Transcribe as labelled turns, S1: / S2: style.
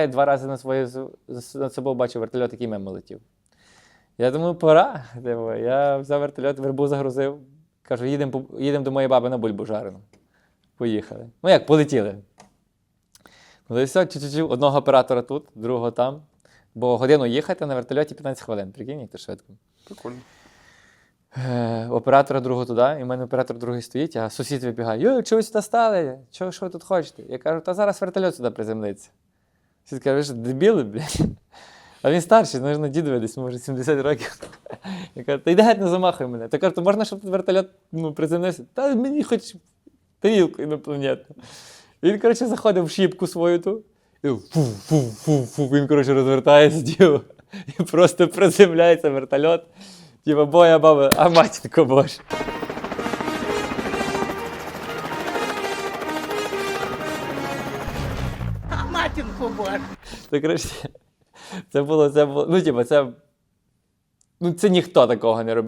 S1: Я два рази на своє над собою бачив вертольот, який мимо летів. Я думаю, пора. Типу, Я взяв вертольот, вербу загрузив. Кажу, їдемо їдемо до моєї баби на бульбу жарену. Поїхали. Ну як, полетіли. Ну, і все, чу-чу-чу, одного оператора тут, другого там. Бо годину їхати на вертольоті 15 хвилин. Прикинь, як то швидко.
S2: Прикольно.
S1: Е, оператора другого туди, і в мене оператор другий стоїть, а сусід вибігає: Йо, чого ви сюди стали? Чого, що ви тут хочете? Я кажу, та зараз вертольот сюди приземлиться. Сусід каже, ви що, дебіли, блядь? А він старший, ну, на дідові десь, може, 70 років. Я кажу, та йди геть не замахуй мене. Та кажу, то можна, щоб вертольот ну, приземлився? Та мені хоч тарілку інопланетну. Він, коротше, заходив в шіпку свою ту. І фу-фу-фу-фу. Він, коротше, розвертається, діло, і просто приземляється вертольот. Типа, боя баба, а матінко боже.
S3: Матінку боже.
S1: Це коротше, це було, це було. Ну, типа, це. Ну, це ніхто такого не робив.